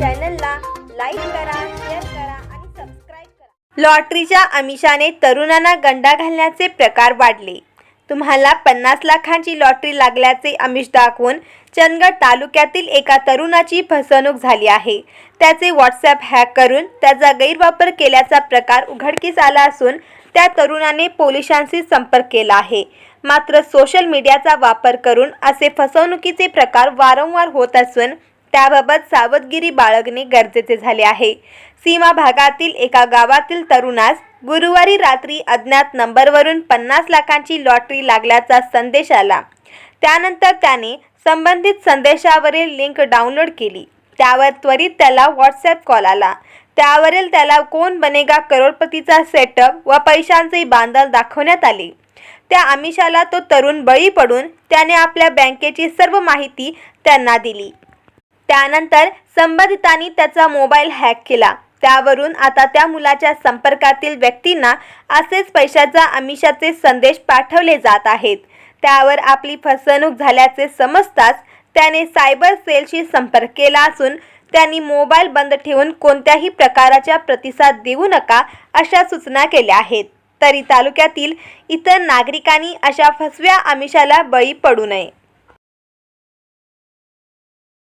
चॅनलला लाईक करा शेअर करा आणि सबस्क्राईब करा. लॉटरीच्या आमिषाने तरुणांना गंडा घालण्याचे प्रकार वाढले. तुम्हाला पन्नास लाखांची लॉटरी लागल्याचे आमिष दाखवून चंदगड तालुक्यातील एका तरुणाची फसवणूक झाली आहे. त्याचे व्हॉट्सॲप हॅक करून त्याचा गैरवापर केल्याचा प्रकार उघडकीस आला असून त्या तरुणाने पोलिसांशी संपर्क केला आहे. मात्र सोशल मीडियाचा वापर करून असे फसवणुकीचे प्रकार वारंवार होत असून त्याबाबत सावधगिरी बाळगणे गरजेचे झाले आहे. सीमा भागातील एका गावातील तरुणास गुरुवारी रात्री अज्ञात नंबरवरून पन्नास लाखांची लॉटरी लागल्याचा संदेश आला. त्यानंतर त्याने संबंधित संदेशावरील लिंक डाउनलोड केली. त्यावर त्वरित त्याला व्हॉट्सॲप कॉल आला. त्यावरील त्याला कोण बनेगा करोडपतीचा सेटअप व पैशांचे बांधल दाखवण्यात आले. त्या आमिषाला तो तरुण बळी पडून त्याने आपल्या बँकेची सर्व माहिती त्यांना दिली. त्यानंतर संबंधितांनी त्याचा मोबाईल हॅक केला. त्यावरून आता त्या मुलाच्या संपर्कातील व्यक्तींना असेच पैशाचा आमिषाचे संदेश पाठवले जात आहेत. त्यावर आपली फसवणूक झाल्याचे समजताच त्याने सायबर सेलशी संपर्क केला असून त्यांनी मोबाईल बंद ठेवून कोणत्याही प्रकाराच्या प्रतिसाद देऊ नका अशा सूचना केल्या आहेत. तरी तालुक्यातील इतर नागरिकांनी अशा फसव्या आमिषाला बळी पडू नये.